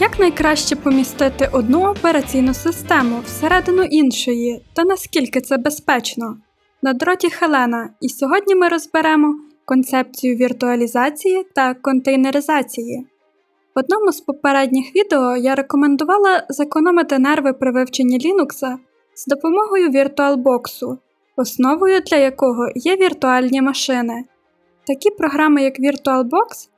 Як найкраще помістити одну операційну систему всередину іншої та наскільки це безпечно? На дроті Хелена, і сьогодні ми розберемо концепцію віртуалізації та контейнеризації. В одному з попередніх відео я рекомендувала зекономити нерви при вивченні Linux з допомогою VirtualBox, основою для якого є віртуальні машини. Такі програми, як VirtualBox,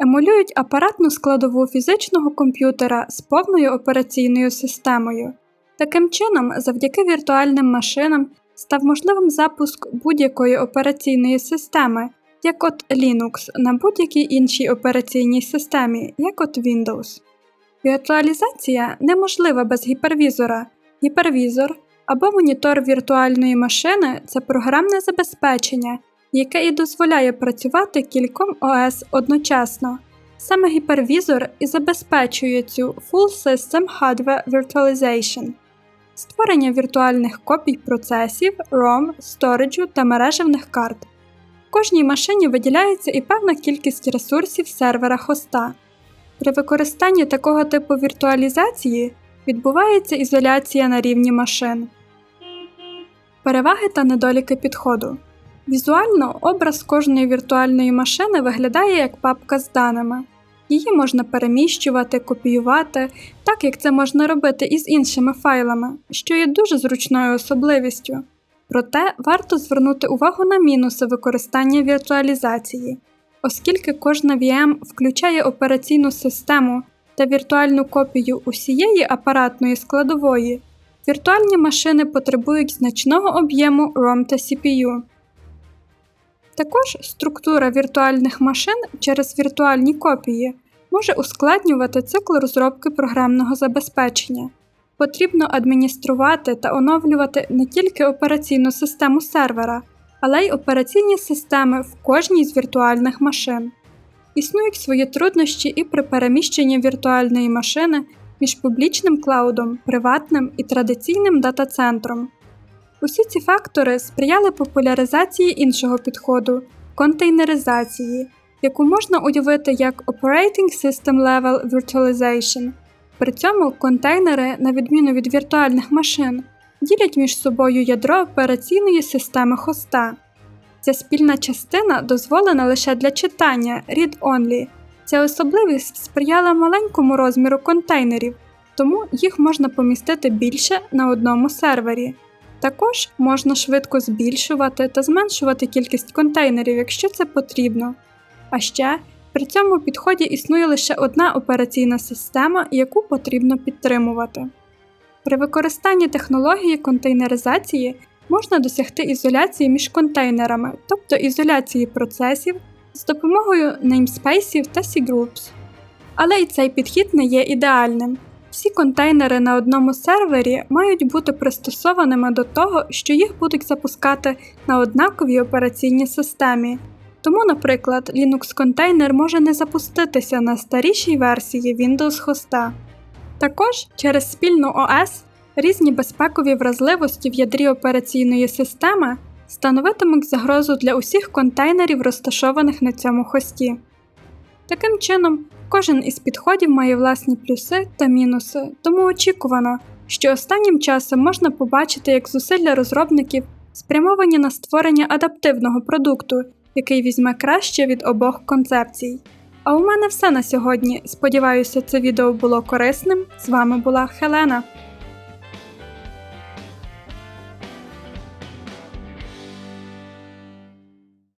емулюють апаратну складову фізичного комп'ютера з повною операційною системою. Таким чином, завдяки віртуальним машинам став можливим запуск будь-якої операційної системи, як от Linux на будь-якій іншій операційній системі, як от Windows. Віртуалізація неможлива без гіпервізора. Гіпервізор або монітор віртуальної машини це програмне забезпечення, яке і дозволяє працювати кільком ОС одночасно. Саме гіпервізор і забезпечує цю Full System Hardware Virtualization. Створення віртуальних копій процесів, ROM, сториджу та мережевних карт. В кожній машині виділяється і певна кількість ресурсів сервера хоста. При використанні такого типу віртуалізації відбувається ізоляція на рівні машин. Переваги та недоліки підходу. Візуально образ кожної віртуальної машини виглядає як папка з даними. Її можна переміщувати, копіювати, так як це можна робити із іншими файлами, що є дуже зручною особливістю. Проте варто звернути увагу на мінуси використання віртуалізації, оскільки кожна VM включає операційну систему та віртуальну копію усієї апаратної складової, віртуальні машини потребують значного об'єму ROM та CPU. Також структура віртуальних машин через віртуальні копії може ускладнювати цикл розробки програмного забезпечення. Потрібно адмініструвати та оновлювати не тільки операційну систему сервера, але й операційні системи в кожній з віртуальних машин. Існують свої труднощі і при переміщенні віртуальної машини між публічним клаудом, приватним і традиційним дата-центром. Усі ці фактори сприяли популяризації іншого підходу контейнеризації, яку можна уявити як Operating System Level Virtualization. При цьому контейнери, на відміну від віртуальних машин, ділять між собою ядро операційної системи хоста. Ця спільна частина дозволена лише для читання read-only. Ця особливість сприяла маленькому розміру контейнерів, тому їх можна помістити більше на одному сервері. Також можна швидко збільшувати та зменшувати кількість контейнерів, якщо це потрібно. А ще при цьому підході існує лише одна операційна система, яку потрібно підтримувати. При використанні технології контейнеризації можна досягти ізоляції між контейнерами, тобто ізоляції процесів з допомогою namespaces та cgroups. Але і цей підхід не є ідеальним. Всі контейнери на одному сервері мають бути пристосованими до того, що їх будуть запускати на однаковій операційній системі. Тому, наприклад, Linux контейнер може не запуститися на старішій версії Windows хоста. Також через спільну ОС різні безпекові вразливості в ядрі операційної системи становитимуть загрозу для усіх контейнерів, розташованих на цьому хості. Таким чином, кожен із підходів має власні плюси та мінуси, тому очікувано, що останнім часом можна побачити, як зусилля розробників спрямовані на створення адаптивного продукту, який візьме краще від обох концепцій. А у мене все на сьогодні. Сподіваюся, це відео було корисним. З вами була Хелена.